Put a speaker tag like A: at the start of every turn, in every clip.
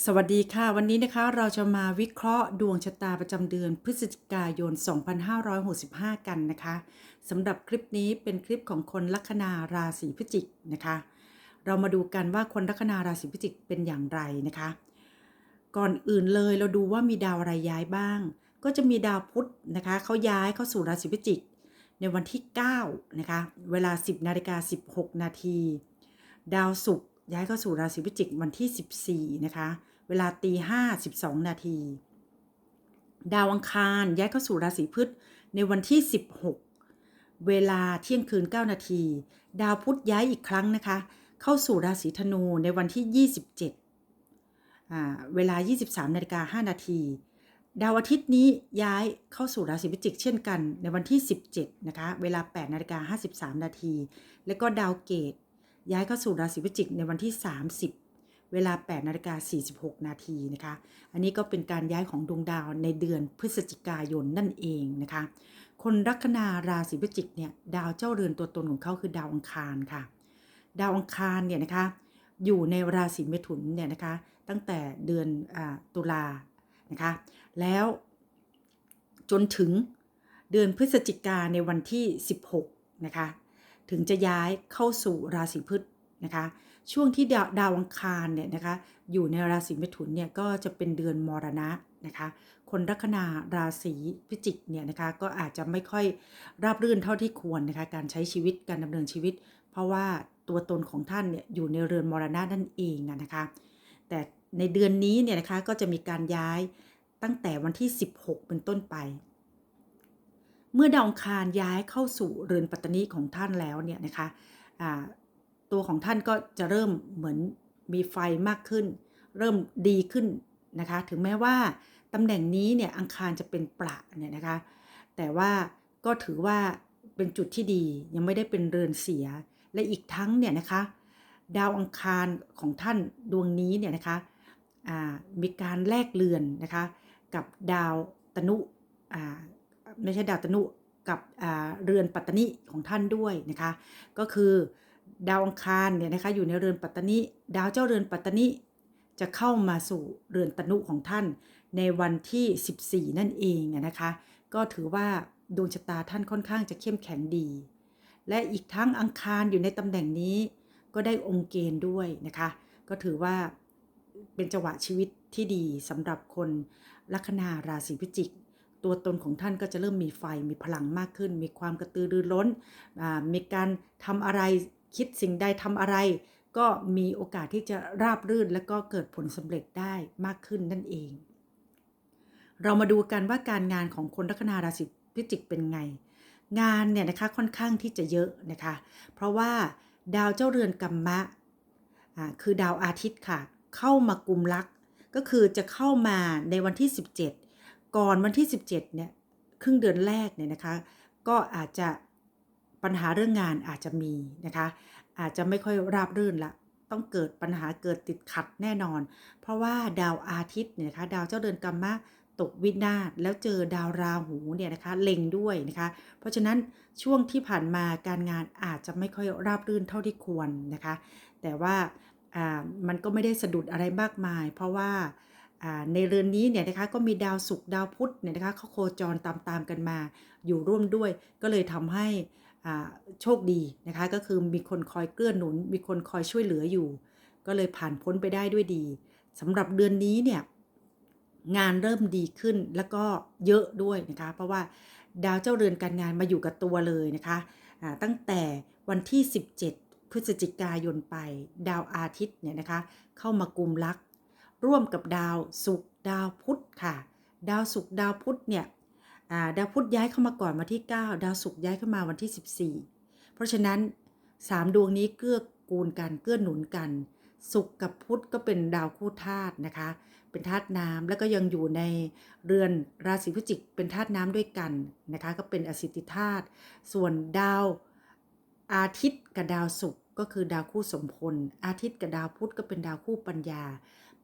A: สวัสดีค่ะ วันนี้นะคะเราจะมาวิเคราะห์ดวงชะตาประจำเดือนพฤศจิกายน 2565 กันนะคะสำหรับคลิปนี้เป็นคลิปของคนลัคนาราศีพฤศจิกนะคะ เรามาดูกันว่าคนลัคนาราศีพฤศจิกเป็นอย่างไรนะคะ ก่อนอื่นเลยเราดูว่ามีดาวอะไรย้ายบ้าง ก็จะมีดาวพุธนะคะเขาย้ายเข้าสู่ราศีพฤศจิก ในวันที่9นะคะเวลา 10นาฬิกา16 นาทีดาวศุกร์ ย้ายเข้าสู่ราศีพิจิกวันที่ 14 นะคะ เวลาตี5 12นาที ดาวอังคารย้ายเข้าสู่ราศีพฤษในวันที่ 16 เวลาเที่ยงคืน 9 นาที ดาวพุธย้ายอีกครั้งนะคะ เข้าสู่ราศีธนูในวันที่ 27 เวลา 23นาฬิกา5นาที ดาวอาทิตย์นี้ย้ายเข้าสู่ราศีพิจิกเช่นกัน ในวันที่ 17 นะคะ เวลา 8นาฬิกา53 นาที แล้วก็ดาวเกต ย้ายเข้าสู่ราศีพิจิกในวันที่ 30 เวลา8นาฬิกา46 นาทีนะคะ อันนี้ก็เป็นการย้ายของดวงดาวในเดือนพฤศจิกายนนั่นเองนะคะ คนลัคนาราศีพิจิกเนี่ยดาวเจ้าเรือนตัวตนของเขาคือดาวอังคารค่ะ ดาวอังคารเนี่ยนะคะอยู่ในราศีเมถุนเนี่ยนะคะตั้งแต่เดือนอตุลานะคะ แล้วจนถึงเดือนพฤศจิกาในวันที่ 16 นะคะ ถึงจะย้ายเข้าสู่ราศีพฤษนะคะ ช่วงที่ดาวดาวอังคารเนี่ยนะคะอยู่ในราศีเมถุนเนี่ยก็จะเป็นเดือนมรณะนะคะ คนลัคนาราศีพิจิกเนี่ยนะคะก็อาจจะไม่ค่อยราบรื่นเท่าที่ควรนะคะการใช้ชีวิตการดำเนินชีวิต เพราะว่าตัวตนของท่านเนี่ยอยู่ในเรือนมรณะนั่นเองนะคะ แต่ในเดือนนี้เนี่ยนะคะก็จะมีการย้ายตั้งแต่วันที่ 16 เป็นต้นไป เมื่อดาวอังคารย้ายเข้าสู่เรือนปัตตนีของท่านแล้วเนี่ยนะคะตัวของท่านก็จะเริ่มเหมือนมีไฟมากขึ้น เริ่มดีขึ้นนะคะ ถึงแม้ว่าตำแหน่งนี้เนี่ยอังคารจะเป็นประเนี่ยนะคะ แต่ว่าก็ถือว่าเป็นจุดที่ดียังไม่ได้เป็นเรือนเสีย และอีกทั้งเนี่ยนะคะ ดาวอังคารของท่านดวงนี้เนี่ยนะคะมีการแลกเรือนนะคะ กับดาวตนุ ไม่ใช่ดาวตนุกับเรือนปัตตนิของท่านด้วยนะคะ ก็คือดาวอังคารเนี่ยนะคะอยู่ในเรือนปัตตนิดาวเจ้าเรือนปัตตนิจะเข้ามาสู่เรือนตนุของท่านในวันที่ 14 นั่นเองนะคะ ก็ถือว่าดวงชะตาท่านค่อนข้างจะเข้มแข็งดี และอีกทั้งอังคารอยู่ในตำแหน่งนี้ ก็ได้องค์เกณฑ์ด้วยนะคะ ก็ถือว่าเป็นจังหวะชีวิตที่ดีสำหรับคนลัคนาราศีพิจิก ตัวตนของท่านก็จะเริ่มมีไฟมีพลังมากขึ้น มีความกระตือรือร้นมีการทำอะไรคิดสิ่งใดทำอะไร ก็มีโอกาสที่จะราบรื่น และก็เกิดผลสำเร็จได้มากขึ้นนั่นเอง เรามาดูกันว่าการงานของคนลัคนาราศีพิจิกเป็นไง งานเนี่ยนะคะค่อนข้างที่จะเยอะนะคะ เพราะว่าดาวเจ้าเรือนกัมมะคือดาวอาทิตย์ค่ะ เข้ามากุมลักก็คือจะเข้ามาในวันที่ 17 ก่อนวันที่ 17เนี่ยครึ่งเดือนแรกเนี่ยนะคะก็อาจจะปัญหาเรื่องงานอาจจะมีนะคะอาจจะไม่ค่อยราบรื่นละต้องเกิดปัญหาเกิดติดขัดแน่นอน เพราะว่าดาวอาทิตย์เนี่ยนะคะดาวเจ้าเดือนกัมมะตกวินาศแล้วเจอดาวราหูเนี่ยนะคะเล็งด้วยนะคะเพราะฉะนั้นช่วงที่ผ่านมาการงานอาจจะไม่ค่อยราบรื่นเท่าที่ควรนะคะ แต่ว่าอ่ามันก็ไม่ได้สะดุดอะไรมากมาย เพราะว่า ในเรือนนี้เนี่ยนะคะก็มีดาวศุกร์ดาวพุธเนี่ยนะคะเขาโคจรตามๆกันมาอยู่ร่วมด้วย ก็เลยทำให้อาโชคดีนะคะก็คือมีคนคอยเกื้อหนุน มีคนคอยช่วยเหลืออยู่ ก็เลยผ่านพ้นไปได้ด้วยดีสำหรับเดือนนี้เนี่ยงานเริ่มดีขึ้นแล้วก็เยอะด้วยนะคะ เพราะว่าดาวเจ้าเรือนการงานมาอยู่กับตัวเลยนะคะตั้งแต่วันที่ 17 พฤศจิกายนไป ดาวอาทิตย์เนี่ยนะคะเข้ามากุมลัก ร่วมกับดาวศุกร์ดาวพุธค่ะ ดาวศุกร์ดาวพุธเนี่ยาดาวพุธย้ายเข้ามาก่อนวันที่ 9 ดาวศุกร์ย้ายเข้ามาวันที่ 14 เพราะฉะนั้น 3 ดวงนี้เกื้อกูลกันเกื้อหนุนกันศุกร์กับพุธก็เป็นดาวคู่ธาตุนะคะ เป็นธาตุน้ำแล้วก็ยังอยู่ในเรือนราศีพฤศจิกเป็นธาตุน้ำด้วยกันนะคะ ก็เป็นอสิติธาตุส่วนดาวอาทิตย์กับดาวศุกร์ก็คือดาวคู่สมพล อาทิตย์กับดาวพุธก็เป็นดาวคู่ปัญญา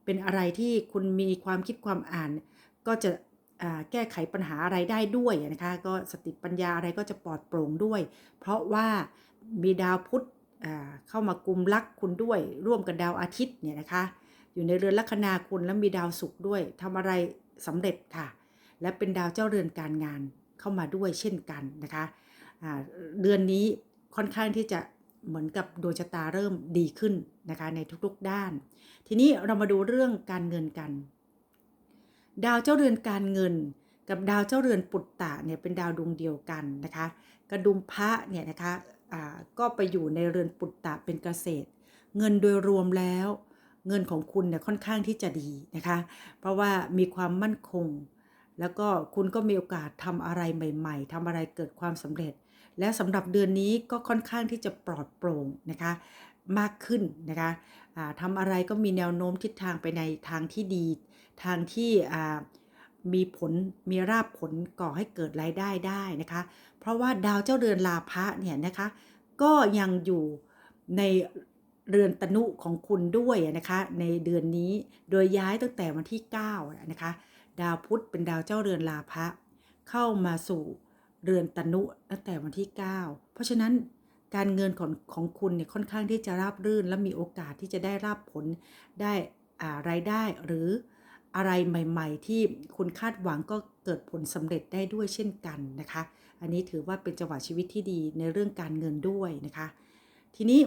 A: เป็นอะไรที่คุณมีความคิดความอ่าน ก็จะแก้ไขปัญหาอะไรได้ด้วยนะคะก็สติปัญญาอะไรก็จะปลอดโปร่งด้วย เพราะว่ามีดาวพุธเข้ามากุมลักคุณด้วย ร่วมกับดาวอาทิตย์เนี่ยนะคะอยู่ในเรือนลัคนาคุณแล้วมีดาวศุกร์ด้วยทำอะไรสำเร็จค่ะ และเป็นดาวเจ้าเรือนการงานเข้ามาด้วยเช่นกันนะคะอ่าเดือนนี้ค่อนข้างที่จะ เหมือนกับดวงชะตาเริ่มดีขึ้นนะคะในทุกๆด้าน ทีนี้เรามาดูเรื่องการเงินกัน ดาวเจ้าเรือนการเงิน กับดาวเจ้าเรือนปุตตะเนี่ยเป็นดาวดวงเดียวกันนะคะกระดุมพระเนี่ยนะคะอ่าก็ไปอยู่ในเรือนปุตตะเป็นเกษตร เงินโดยรวมแล้ว เงินของคุณเนี่ยค่อนข้างที่จะดีนะคะ เพราะว่ามีความมั่นคง แล้วก็คุณก็มีโอกาสทำอะไรใหม่ ๆทำอะไรเกิดความสำเร็จ และสำหรับเดือนนี้ก็ค่อนข้างที่จะปลอดโปร่งนะคะมากขึ้นนะคะทำอะไรก็มีแนวโน้มทิศทางไปในทางที่ดี ทางที่มีผลมีราบผลก่อให้เกิดรายได้ได้นะคะ เพราะว่าดาวเจ้าเรือนลาภะเนี่ยนะคะ ก็ยังอยู่ในเรือนตนุของคุณด้วยนะคะในเดือนนี้โดยย้ายตั้งแต่วันที่9นะคะ ดาวพุธเป็นดาวเจ้าเรือนลาภะเข้ามาสู่ เรือนตนุตั้งแต่วันที่ 9 เพราะฉะนั้นการเงินของของคุณเนี่ยค่อนข้างที่จะราบรื่น และมีโอกาสที่จะได้รับผลได้อ่ารายได้หรืออะไรใหม่ ๆ ที่คุณคาดหวังก็เกิดผลสำเร็จได้ด้วยเช่นกันนะคะ อันนี้ถือว่าเป็นจังหวะชีวิตที่ดีในเรื่องการเงินด้วยนะคะ ทีนี้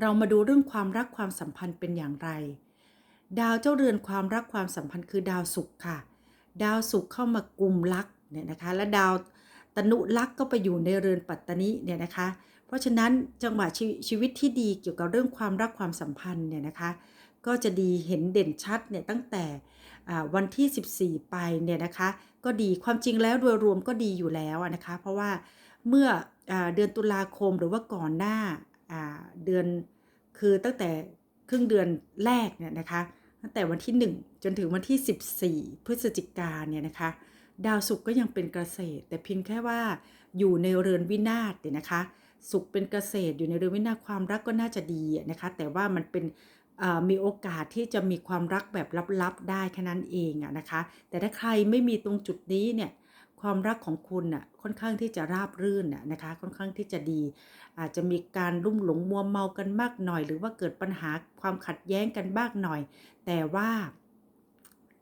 A: เรามาดูเรื่องความรักความสัมพันธ์เป็นอย่างไร ดาวเจ้าเรือนความรักความสัมพันธ์คือดาวศุกร์ค่ะ ดาวศุกร์เข้ามากลุ่มลักเนี่ยนะคะ และดาว ตนุลักษ์ก็ไปอยู่ในเรือนปัตตนิเนี่ยนะคะ เพราะฉะนั้นจังหวะชีชีวิตที่ดีเกี่ยวกับเรื่องความรักความสัมพันธ์เนี่ยนะคะ ก็จะดีเห็นเด่นชัดเนี่ยตั้งแต่วันที่ 14 ไปเนี่ยนะคะ ก็ดีความจริงแล้วโดยรวมก็ดีอยู่แล้วนะคะ เพราะว่าเมื่ออเดือนตุลาคมหรือว่าก่อนหน้าอ่าเดือนคือตั้งแต่ครึ่งเดือนแรกเนี่ยนะคะตั้งแต่วันที่ 1 จนถึงวันที่ 14 พฤศจิกาเนี่ยนะคะ ดาวศุกร์ก็ยังเป็นเกษตร แต่เพียงแค่ว่าอยู่ในเรือนวินาศเนี่ยนะคะศุกร์เป็นเกษตรอยู่ในเรือนวินาศความรักก็น่าจะดีนะคะ แต่ว่ามันเป็นมีโอกาสที่จะมีความรักแบบลับๆได้แค่นั้นเองอะนะคะ แต่ถ้าใครไม่มีตรงจุดนี้เนี่ยความรักของคุณน่ะค่อนข้างที่จะราบรื่นน่ะนะคะค่อนข้างที่จะดี อาจจะมีการลุ่มหลงมัวเมากันมากหน่อย หรือว่าเกิดปัญหาความขัดแย้งกันบ้างหน่อย แต่ว่า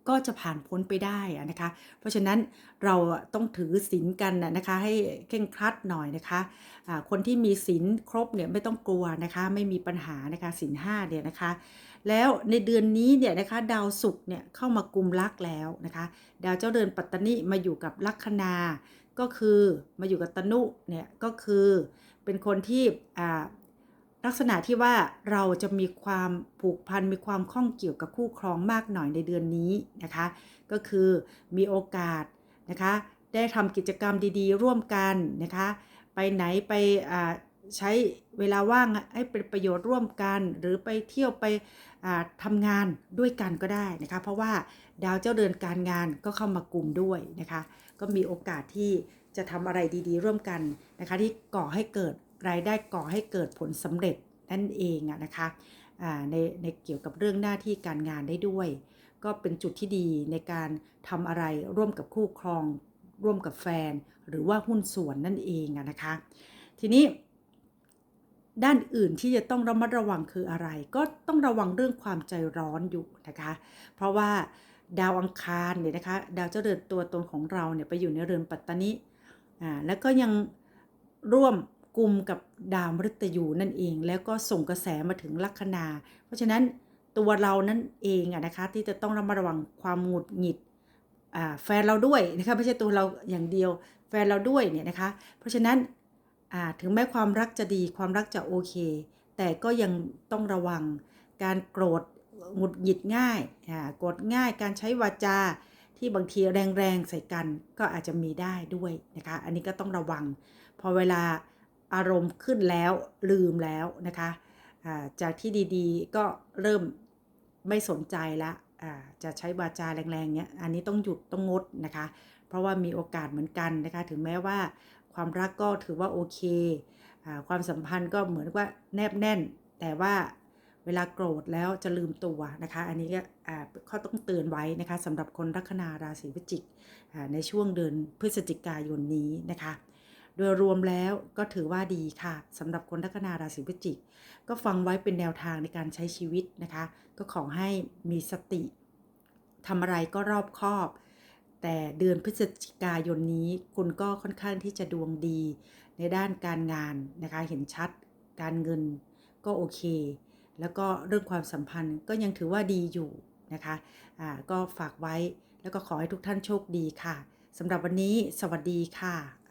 A: ก็จะผ่านพ้นไปได้อะนะคะ เพราะฉะนั้นเราต้องถือศีลกันนะคะ ให้เคร่งครัดหน่อยนะคะอ่าคนที่มีศีลครบเนี่ยไม่ต้องกลัวนะคะ ไม่มีปัญหานะคะศีลห้าเนี่ยนะคะ แล้วในเดือนนี้เนี่ยนะคะดาวศุกร์เนี่ยเข้ามากุมลักแล้วนะคะ ดาวเจ้าเดือนปัตตนิมาอยู่กับลัคนาก็คือมาอยู่กับตนุเนี่ยก็คือเป็นคนที่อ่า ลักษณะที่ว่าเราจะมีความผูกพันมีความข้องเกี่ยวกับคู่ครองมากหน่อยในเดือนนี้นะคะ ก็คือมีโอกาสนะคะ ได้ทำกิจกรรมดีๆ ร่วมกันนะคะ ไปไหนไปอ่าใช้เวลาว่างให้เป็นประโยชน์ร่วมกัน หรือไปเที่ยวไปอ่าทำงานด้วยกันก็ได้นะคะ เพราะว่าดาวเจ้าเดือนการงานก็เข้ามากลุ่มด้วยนะคะ ก็มีโอกาสที่จะทำอะไรดีๆ ร่วมกันนะคะ ที่ก่อให้เกิด รายได้ก่อให้เกิดผลสำเร็จนั่นเองอะนะคะในในเกี่ยวกับเรื่องหน้าที่การงานได้ด้วย ก็เป็นจุดที่ดีในการทำอะไรร่วมกับคู่ครอง ร่วมกับแฟน หรือว่าหุ้นส่วนนั่นเองอะนะคะ ทีนี้ด้านอื่นที่จะต้องระมัดระวังคืออะไร ก็ต้องระวังเรื่องความใจร้อนอยู่นะคะ เพราะว่าดาวอังคารเนี่ยนะคะดาวเจ้าเรือนตัวตนของเราเนี่ยไปอยู่ในเรือนปัตตานิอ่าแล้วก็ยังร่วม กลุ่มกับดาวมฤตยูนั่นเอง แล้วก็ส่งกระแสมาถึงลัคนา เพราะฉะนั้นตัวเรานั่นเองอะนะคะที่จะต้องระมัดระวังความหงุดหงิดแฟนเราด้วยนะคะไม่ใช่ตัวเราอย่างเดียว แฟนเราด้วยเนี่ยนะคะ เพราะฉะนั้นถึงแม้ความรักจะดีความรักจะโอเค แต่ก็ยังต้องระวังการโกรธหงุดหงิดง่ายโกรธง่ายการใช้วาจาที่บางทีแรงๆใส่กันก็อาจจะมีได้ด้วยนะคะ อันนี้ก็ต้องระวัง พอเวลา อารมณ์ขึ้นแล้วลืมแล้วนะคะอ่าจากที่ดีๆก็เริ่มไม่สนใจละอ่าจะใช้วาจาแรงๆเนี้ยอันนี้ต้องหยุดต้องงดนะคะ เพราะว่ามีโอกาสเหมือนกันนะคะ ถึงแม้ว่าความรักก็ถือว่าโอเคอ่าความสัมพันธ์ก็เหมือนว่าแนบแน่น แต่ว่าเวลาโกรธแล้วจะลืมตัวนะคะ อันนี้ก็อ่าข้อต้องเตือนไว้นะคะสำหรับคนลัคนาราศีพิจิกอ่าในช่วงเดือนพฤศจิกายนนี้นะคะ โดยรวมแล้วก็ถือว่าดีค่ะสำหรับคนลัคนาราศีพฤศจิก ก็ฟังไว้เป็นแนวทางในการใช้ชีวิตนะคะ ก็ขอให้มีสติทำอะไรก็รอบคอบ แต่เดือนพฤศจิกายนนี้คุณก็ค่อนข้างที่จะดวงดี ในด้านการงานนะคะเห็นชัดการเงินก็โอเค แล้วก็เรื่องความสัมพันธ์ก็ยังถือว่าดีอยู่นะคะอ่าก็ฝากไว้แล้วก็ขอให้ทุกท่านโชคดีค่ะสำหรับวันนี้สวัสดีค่ะ